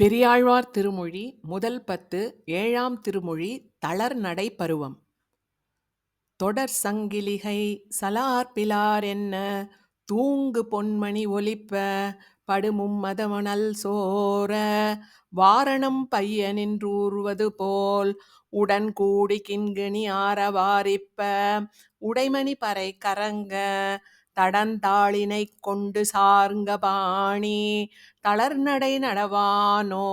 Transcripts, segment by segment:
பெரியாழ்வார் திருமொழி முதல் பத்து ஏழாம் திருமொழி தளர்நடை பருவம். தொடர் சங்கிலிகை சலார்பிலார் என்ன? தூங்கு பொன்மணி ஒலிப்ப படுமும் மதமணல் சோர. வாரணம் பையனின்றூர்வது போல் உடன் கூடி கிண்கிணி ஆரவாரிப்ப. உடைமணி பறை கரங்க தடந்தாளினைக் கொண்டு சார்ங்க பாணி தளர்நடை நடவானோ?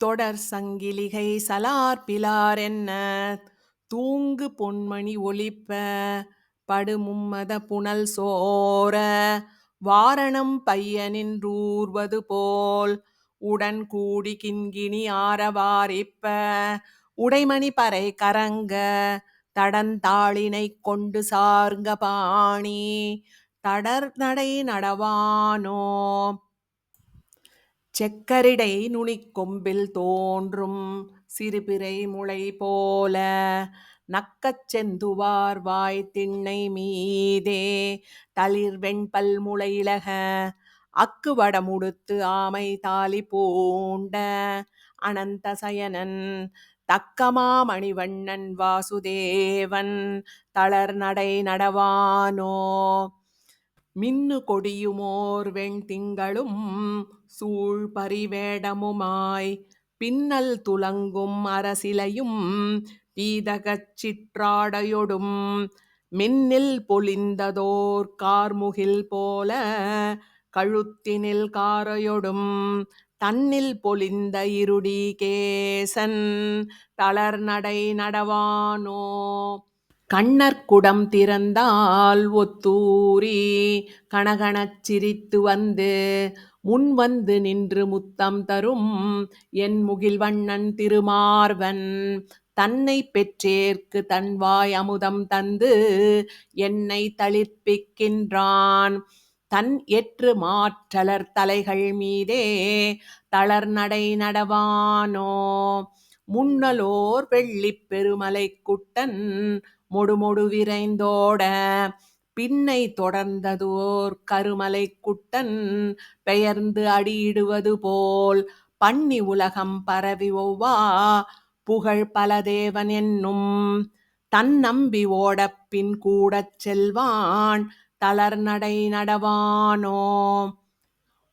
தொடர் சங்கிலிகை சலார் என்ன? தூங்கு பொன்மணி ஒலிப்ப படுமும்மத புனல் சோர வாரணம் பையனின் ரூர்வது போல் உடன் கூடி கிண்கிணி ஆரவாரிப்ப உடைமணி பறை கரங்க தடந்தாளினைக் கொண்டு சார்ங்க பாணி தடர் நடை நடவானோ? செக்கரிடை நுனிக்கொம்பில் தோன்றும் சிறுபிறை முளை போல நக்கச் செந்துவார் வாய் திண்ணை மீதே தளிர் வெண்பல் முளையிலக அக்கு வடமுடுத்து ஆமை தாலி பூண்ட அனந்த சயனன் தக்கமாமணிவண்ணன் வாசுதேவன் தளர் நடை நடவானோ? மின்னு கொடியுமோர் வெண்திங்களும் சூழ் பரிவேடமுமாய் பின்னல் துலங்கும் அரசிலையும் பீதகச் சிற்றாடையொடும் மின்னில் பொலிந்ததோர் கார்முகில் போல கழுத்தினில் காரையொடும் தன்னில் பொழிந்த இருடி கேசன் தளர்நடை நடவானோ? கண்ணற்குடம் திறந்தால் ஒத்தூரி கணகணச் சிரித்து வந்து முன் வந்து நின்று முத்தம் தரும் என் முகில்வண்ணன் திருமார்வன். தன்னை பெற்றேற்கு தன்வாய் அமுதம் தந்து என்னை தளிர்ப்பிக்கின்றான். தன் எற்று மாற்றலர் தலைகள் மீதே தளர் நடை நடவானோ? முன்னலோர் வெள்ளி பெருமலை குட்டன் மொடுமொடு விரைந்தோட பின்னை தொடர்ந்ததோர் கருமலை குட்டன் பெயர்ந்து அடியிடுவது போல் பண்ணி உலகம் பரவி ஒவ்வா புகழ் பல தேவன் என்னும் தன் நம்பி பின் கூடச் செல்வான் தளர்நடை நடவானோ?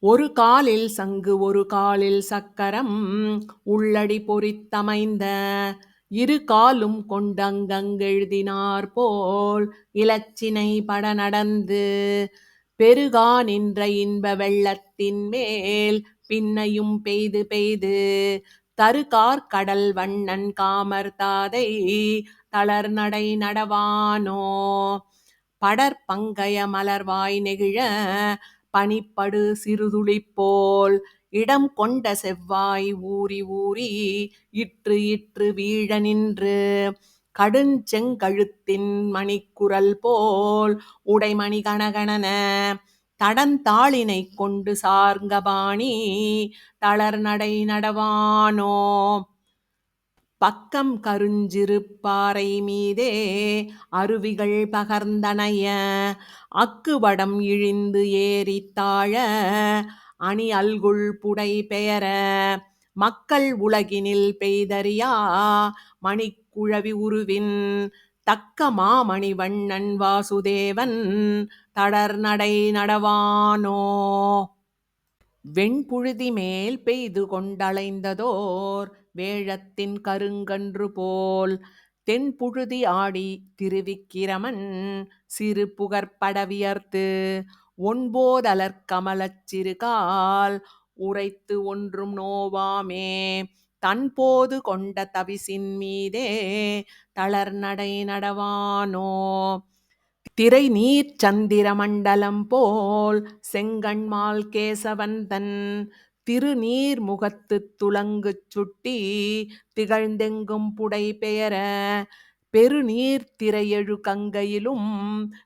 ஒரு காலில் சங்கு ஒரு காலில் சக்கரம் உள்ளடி பொறித்தமைந்த இரு காலும் கொண்டங்கெழுதினார் போல் இலச்சினை பட நடந்து பெருகா நின்ற இன்ப வெள்ளத்தின் மேல் பின்னையும் பெய்து பெய்து தருகார் கடல் வண்ணன் காமர் தாதை தளர்நடை நடவானோ? படர் பங்கய மலர்வாய் நெகிழ பனிப்படு சிறுதுளி போல் இடம் கொண்ட செவ்வாய் ஊறி ஊறி இற்று இற்று வீழ நின்று கடுஞ்செங்கழுத்தின் மணிக்குரல் போல் உடைமணி கணகணன தடந்தாளினை கொண்டு சார்ங்கபாணி தளர்நடை நடவானோ பக்கம் கருஞ்சிறு பாறை மீதே அருவிகள் பகர்ந்தனைய அக்குவடம் இழிந்து ஏறித்தாழ தாழ அணி அல்குள் புடை பெயர மக்கள் உலகினில் பெய்தறியா மணிக்குழவி உருவின் தக்க மாமணி வண்ணன் வாசுதேவன் தடர்நடை நடவானோ? வெண்புழுதி மேல் பெய்து கொண்டளைந்ததோர் வேழத்தின் கருங்கன்று போல் தென்புழுதி ஆடி திருவிக்கிரமன் சிறு புகற்படவியர்த்து ஒன்போதலர் கமலச் சிறுகால் உரைத்து ஒன்றும் நோவாமே. தன்போது கொண்ட தவிசின் மீதே தளர்நடை நடவானோ. திரை நீர் சந்திர மண்டலம் போல் செங்கண்மால் கேசவந்தன் திருநீர் முகத்து துலங்குச் சுட்டி திகழ்ந்தெங்கும் புடை பெயர பெருநீர் திரையெழு கங்கையிலும்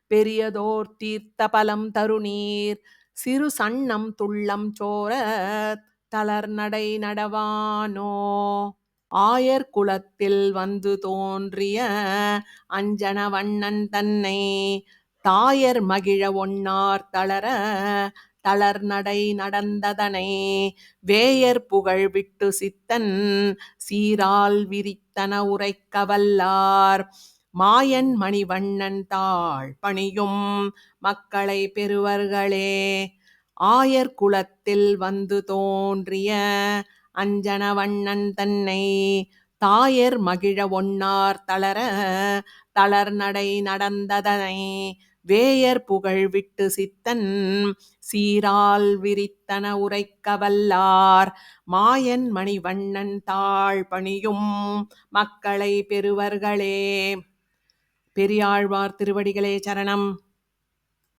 பெரியதோர் தீர்த்த பலம் தருநீர். சிறு சன்னம் துள்ளம் சோர தளர்நடை நடவானோ? ஆயர் குலத்தில் வந்து தோன்றிய அஞ்சன வண்ணன் தன்னை தாயர் மகிழ ஒன்னார் தளர தளர்நடை நடந்ததனை வேயர் புகழ் விட்டு சித்தன் சீரால் விரித்தன உரைக்க வல்லார் மாயன் மணிவண்ணன் தாழ் பணியும் மக்களை பெறுவர்களே. ஆயர் குலத்தில் வந்து தோன்றிய அஞ்சன வண்ணன் தன்னை தாயர் மகிழ ஒன்னார் தளர தளர்நடை நடந்ததனை வேயர் புகழ் விட்டு சித்தன் சீரால் விரித்தன உரைக்க வல்லார் மாயன் மணிவண்ணன் தாழ் பணியும் மக்களை பெறுவர்களே. பெரியாழ்வார் திருவடிகளே சரணம்.